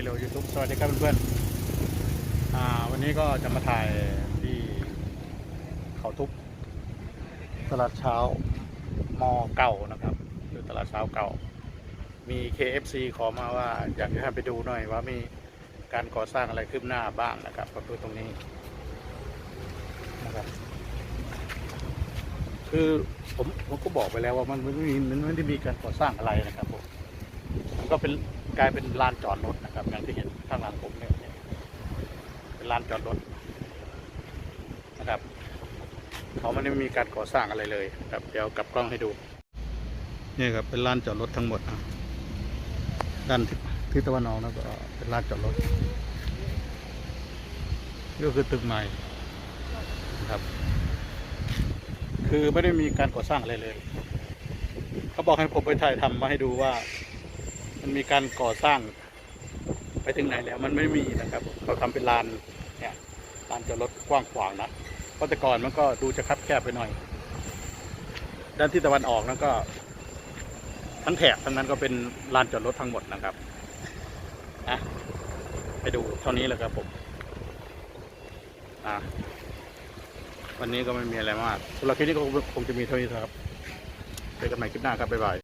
กิโลยูทูบสวัสดีครับเพื่อนๆอ่าวันนี้ก็จะมาถ่ายที่เขาทุบตลาดเช้ามอเก่านะครับคือตลาดเช้าเก่า มี KFC ขอมาว่าอยากจะให้ไปดูหน่อยว่ามีการก่อสร้างอะไรคืบหน้าบ้างนะครับก็คือตรงนี้นะครับคือผมผมก็บอกไปแล้วว่ามันไม่มีมันไม่ได้มีการก่อสร้างอะไรนะครับผมมันก็เป็น กลายเป็นลานจอดรถนะครับอย่างที่เห็นข้างหลังผมเนี่ยเป็นลานจอดรถนะครับเขาไม่ได้มีการก่อสร้างอะไรเลยครับเดี๋ยวกลับกล้องให้ดูนี่ครับเป็นลานจอดรถทั้งหมดนะด้านทิศทิศตะวันออกนะก็เป็นลานจอดรถก็คือตึกใหม่นะครับ คือไม่ได้มีการก่อสร้างอะไรเลย เขาบอกให้ผมไปถ่ายทำมาให้ดูว่า มันมีการก่อสร้างไปถึงไหนแล้วมันไม่มีนะครับเขาทำเป็นลานเนี่ยลานจอดรถกว้างขวางนะเพราะแต่ก่อนมันก็ดูจะคับแคบไปหน่อย ด้านที่ตะวันออกนั้นก็ ทั้งแถบทั้งนั้นก็เป็นลานจอดรถทั้งหมดนะครับนะไปดูเท่านี้แหละครับผมอะวันนี้ก็ไม่มีอะไรมากสำหรับคลิปนี้ก็คงจะมีเท่านี้ครับเจอกันใหม่คลิปหน้าครับบ๊ายบาย